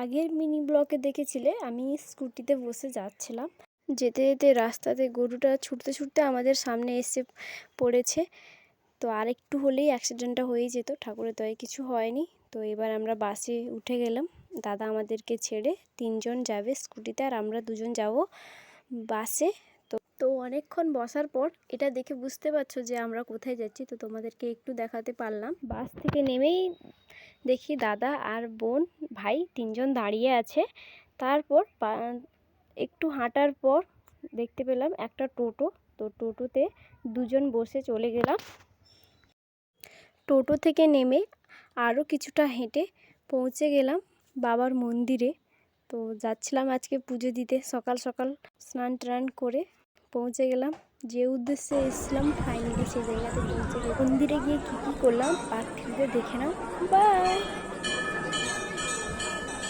আগের মিনি ব্লকে দেখেছিলে, আমি স্কুটিতে বসে যাচ্ছিলাম। যেতে যেতে রাস্তাতে গরুটা ছুটতে ছুটতে আমাদের সামনে এসে পড়েছে। তো আরেকটু হলেই অ্যাক্সিডেন্টটা হয়ে যেত, ঠাকুরের দয়ে কিছু হয়নি। তো এবার আমরা বাসে উঠে গেলাম। দাদা আমাদেরকে ছেড়ে তিনজন যাবে স্কুটিতে আর আমরা দুজন যাব বাসে তো তো অনেকক্ষণ বসার পর এটা দেখে বুঝতে পারছ যে আমরা কোথায় যাচ্ছি, তো তোমাদেরকে একটু দেখাতে পারলাম। বাস থেকে নেমেই দেখি দাদা আর বোন, ভাই তিনজন দাঁড়িয়ে আছে। তারপর একটু হাঁটার পর দেখতে পেলাম একটা টোটো। তো টোটোতে দুজন বসে চলে গেলাম। টোটো থেকে নেমে আরও কিছুটা হেঁটে পৌঁছে গেলাম বাবার মন্দিরে। তো যাচ্ছিলাম আজকে পুজো দিতে। সকাল সকাল স্নান টান করে পৌঁছে গেলাম। যে উদ্দেশ্যে এসেছিলাম ফাইনালি সেই জায়গাতে পৌঁছে গেলাম মন্দিরে গিয়ে কী কী করলাম পার্ট দেখে নাও। বাই